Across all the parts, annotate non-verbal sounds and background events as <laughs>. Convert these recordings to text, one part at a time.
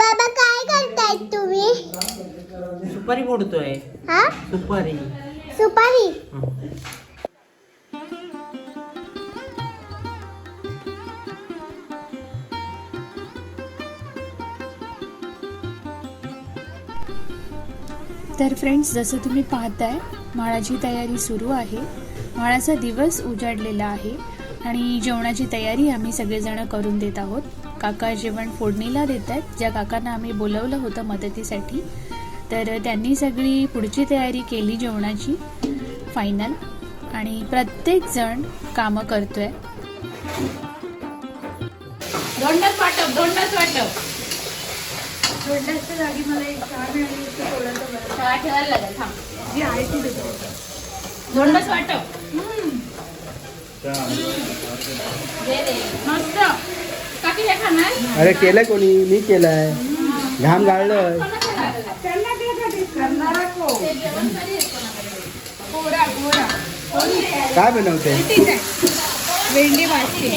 बाबा काय करताय तुम्ही? सुपारी मोडतोय. हा? सुपारी. सुपारी? तर फ्रेंड्स जसं तुम्ही पाहताय माळाची तयारी सुरू आहे. माळाचा दिवस उजाडलेला आहे आणि जेवणाची तयारी आम्ही सगळेजण करून देत आहोत. काका जेवण फोडणीला देत आहेत. ज्या काकांना आम्ही बोलवलं होतं मदतीसाठी तर त्यांनी सगळी पुढची तयारी केली जेवणाची फायनल आणि प्रत्येकजण कामं करतोय. दोंडाच वाटप दोंडाच वाटप. चहा ठेवायला लागेल. थांब. दोंडाच वाटप दे दे मस्त. काकी हे खाणार? अरे केलंय कोणी? मी केलंय. घाम गाळलं काय बनवते? भेंडी भाजी.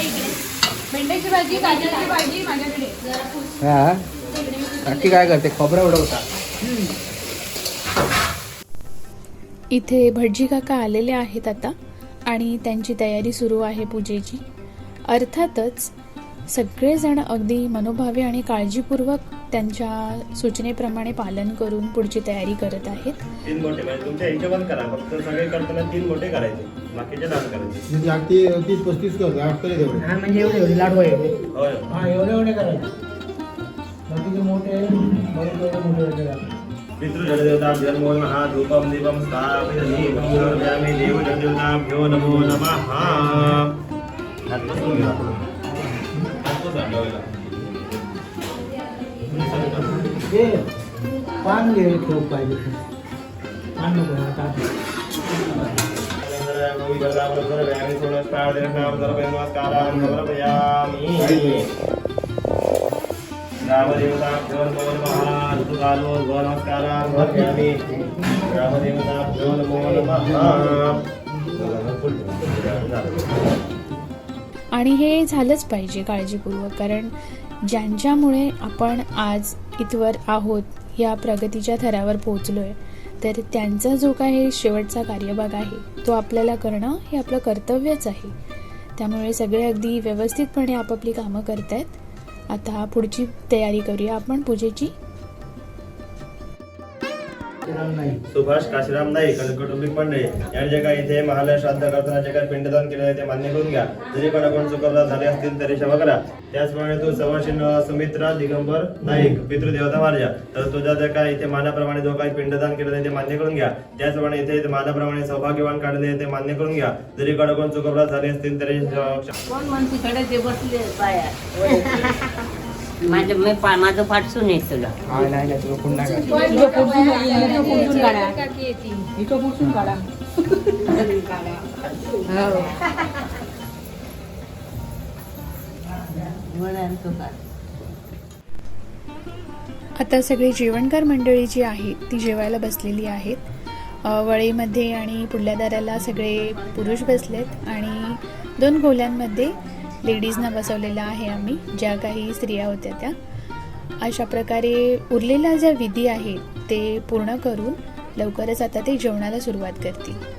भेंड्याची भाजी गाजराची भाजी माझ्याकडे. हा? काकी काय करते? खोबरा उडवता इथे भटजी काका आलेले आहेत आता. आणि त्यांची तयारी सुरू आहे पूजेची. अर्थातच सगळेजण अगदी मनोभावे आणि काळजीपूर्वक त्यांच्या सूचनेप्रमाणे पालन करून पुढची तयारी करत आहेत. तीन मोठे म्हणजे तुमच्या हिशोबान करा फक्त सगळे करताना तीन मोठे करायचे बाकीचे लहान करायचे. म्हणजे अगदी तीस पस्तीस करतो आठ तरी तेवढे. हा म्हणजे एवढे एवढे लाडू आहे होय. हा एवढे एवढे करायचे. बाकीचे मोठे मोठे पितृजनदेवताभ्यो नमः धूपं दीपं स्थापयामि समर्पयामि देवजनदेवताभ्यो नमो नमः हात बसवून घ्या. हात बसवून घ्या. पान घे ठेव पाहिजे पान नको आता सर्वयामि ग्रामदेवताभ्यो नमो नमः ऋतुकालो नमो नमः आणि हे झालंच पाहिजे काळजीपूर्वक कारण ज्यांच्यामुळे आपण आज इथवर आहोत या प्रगतीच्या थरावर पोहोचलो आहे तर त्यांचा जो काही शेवटचा कार्यभाग आहे तो आपल्याला करणं हे आपलं कर्तव्यच आहे. त्यामुळे सगळे अगदी व्यवस्थितपणे आपापली कामं करत आहेत आता पुढची तयारी करूया आपण पूजेची. सुभाष काशीराम नाईक आणि कौटुंबिक मंडळी यांनी जे काही इथे महालय श्राद्ध करताना जे काही पिंडदान केले ते मान्य करून घ्या. जरी कोणाकोण चुकवला झाले असतील तरी क्षमा करा. त्याचप्रमाणे तू सवाशीन सुमित्रा दिगंबर नाईक पितृदेवता मार्जा. तर तुझ्या जे काही इथे मानाप्रमाणे जो काही पिंडदान केलं ते मान्य करून घ्या. त्याचप्रमाणे इथे मानाप्रमाणे सौभाग्यवान काढले ते मान्य करून घ्या. जरी कोणाकोण चुकवला झाले असतील तरी कोण म्हणते कडे ते बसले बाया <laughs> माझं मी पा माझं फाटसून येत तुला. हा नाही नाही तुला पुन्हा काय आता सगळी जेवणकार मंडळी जी आहे ती जेवायला बसलेली आहेत. अ, वळीमध्ये आणि पुढल्या दाराला सगळे पुरुष बसलेत आणि दोन खोल्यांमध्ये लेडीजना बसवलेलं आहे आम्ही ज्या काही स्त्रिया होत्या त्या. अशा प्रकारे उरलेल्या ज्या विधी आहेत ते पूर्ण करून लवकरच आता ते जेवणाला सुरुवात करतील.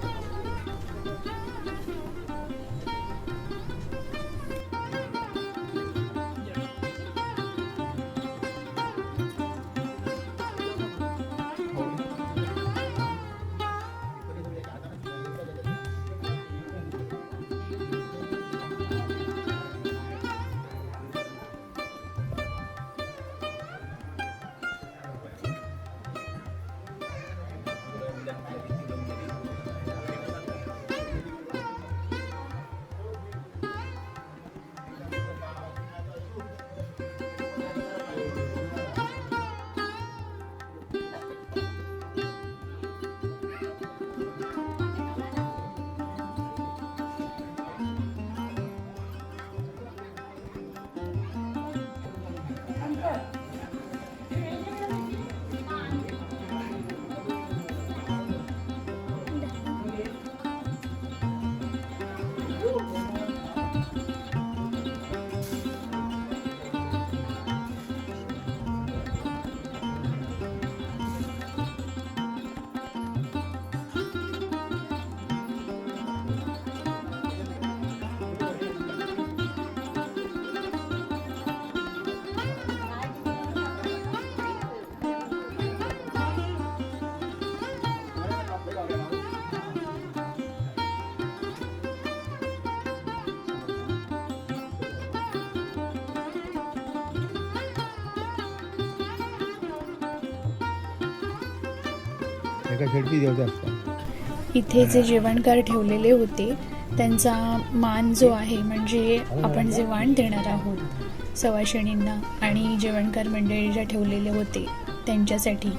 एका झडपी देवता असतात. इथे जे जेवणकार ठेवलेले होते त्यांचा मान जो आहे म्हणजे आपण जे वाण देणार आहोत सवाशिणींना आणि जेवणकार मंडळी ज्या ठेवलेले होते त्यांच्यासाठी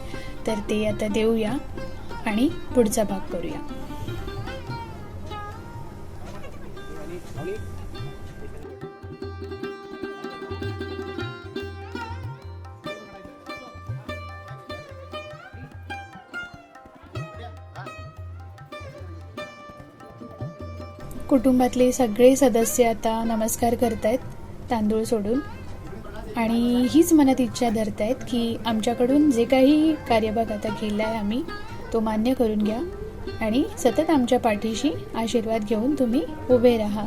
तर ते आता देऊया आणि पुढचा भाग करूया. कुटुंबातले सगळे सदस्य आता नमस्कार करत आहेत तांदूळ सोडून. आणि हीच मनात इच्छा धरत आहेत की आमच्याकडून जे काही कार्यभाग आता केला आहे आम्ही तो मान्य करून घ्या. आणि सतत आमच्या पाठीशी आशीर्वाद घेऊन तुम्ही उभे राहा.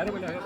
Hayır böyle hayır.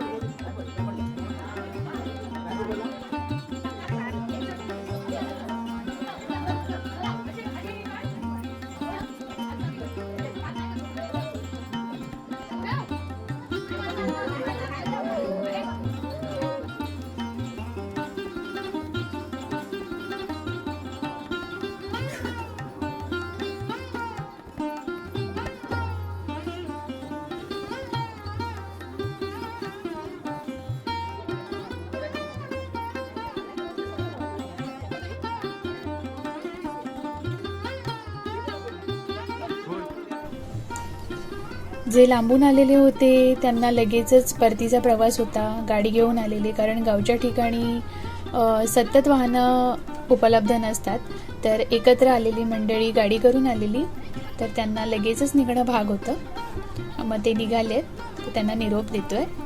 जे लांबून आलेले होते त्यांना लगेचच परतीचा प्रवास होता गाडी घेऊन आलेले. कारण गावच्या ठिकाणी सतत वाहनं उपलब्ध नसतात. तर एकत्र आलेली मंडळी गाडी करून आलेली. तर त्यांना लगेचच निघणं भाग होतं. मग ते निघाले तर त्यांना निरोप देतो आहे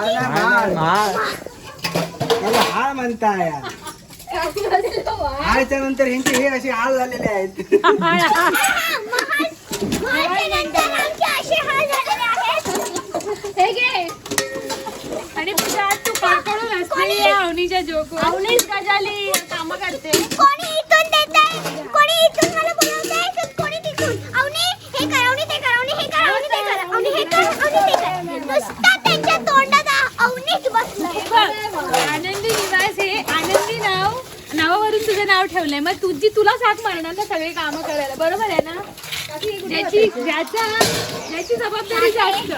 देतोय त्याला हाळ म्हणताय हाळच्या नंतर ह्यांचे हे असे हाळ झालेले आहेत आणि आज तू कडकडून असलेली आहे अवनीच्या जोक अवनीच गजाली. काम करते कोणी इथून देतंय कोणी इथून मला बोलवतंय ठेवलंय. मग तुझी तुला साथ मारणार ना सगळे काम करायला. बरोबर आहे ना? ज्याची ज्याचा ज्याची जबाबदारी जास्त.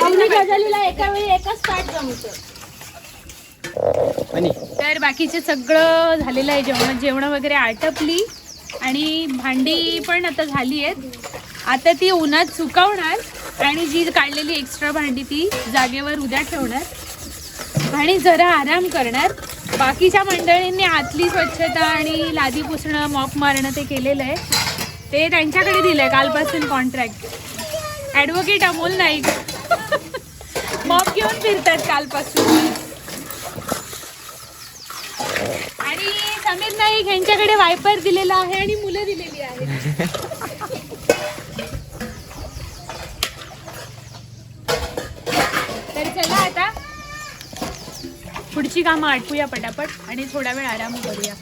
अवनी गजालीला एका वेळी एकच ताट जमतं. तर बाकीचे सगळं झालेलं आहे. जेवण जेवण वगैरे आटपली. आणि भांडी पण आता झाली आहेत. आता ती उन्हात सुकवणार. आणि जी काढलेली एक्स्ट्रा भांडी ती जागेवर उद्या ठेवणार. आणि जरा आराम करणार. बाकीच्या मंडळींनी आतली स्वच्छता आणि लादी पुसणं मॉप मारणं ते केलेलं आहे. ते त्यांच्याकडे दिलं आहे कालपासून contract advocate Amol Naik. Mop घेऊन फिरतात कालपासून. आणि समीर नाईक यांच्याकडे वायपर दिलेला आहे आणि मुलं दिलेली आहेत <laughs> तर चला आता पुढची कामं आटपूया पटापट आणि थोडा वेळ आराम करूया.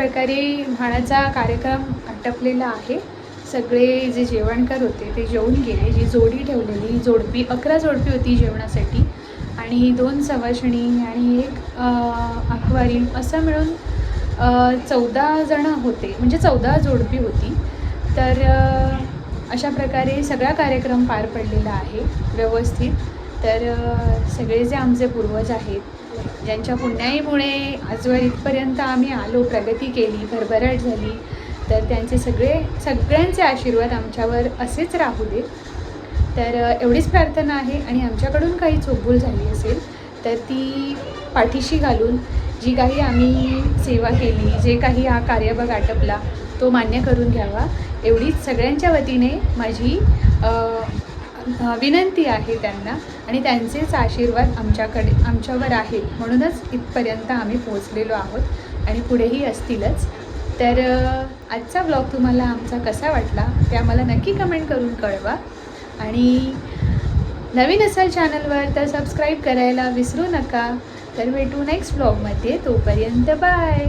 प्रकारे म्हाणाचा कार्यक्रम आटपलेला आहे. सगळे जे जेवणकर होते ते जेवून गेले. जी जोडी ठेवलेली जोडपी अकरा जोडपी होती जेवणासाठी. आणि दोन सवाशिणी आणि एक अखवारी असं मिळून चौदा जणं होते. म्हणजे चौदा जोडपी होती. तर अशा प्रकारे सगळा कार्यक्रम पार पडलेला आहे व्यवस्थित. तर सगळे जे आमचे पूर्वज आहेत ज्यांच्या पुण्याईमुळे आजवर इथपर्यंत आम्ही आलो प्रगती केली भरभराट झाली तर त्यांचे सगळे सगळ्यांचे आशीर्वाद आमच्यावर असेच राहू दे तर एवढीच प्रार्थना आहे आणि आमच्याकडून काही चूकभूल झाली असेल तर ती पाठीशी घालून जी काही आम्ही सेवा केली जे काही हा कार्यभाग आटपला तो मान्य करून घ्यावा. एवढीच सगळ्यांच्या वतीने माझी विनंती आहे त्यांना आणि त्यांचेच आशीर्वाद आमच्याकडे आमच्यावर आहेत. म्हणूनच इथपर्यंत आम्ही पोहोचलेलो आहोत आणि पुढेही असतीलच. तर आजचा ब्लॉग तुम्हाला आमचा कसा वाटला ते आम्हाला नक्की कमेंट करून कळवा. आणि नवीन असाल चॅनलवर तर सबस्क्राईब करायला विसरू नका. तर भेटू नेक्स्ट ब्लॉगमध्ये. तोपर्यंत बाय.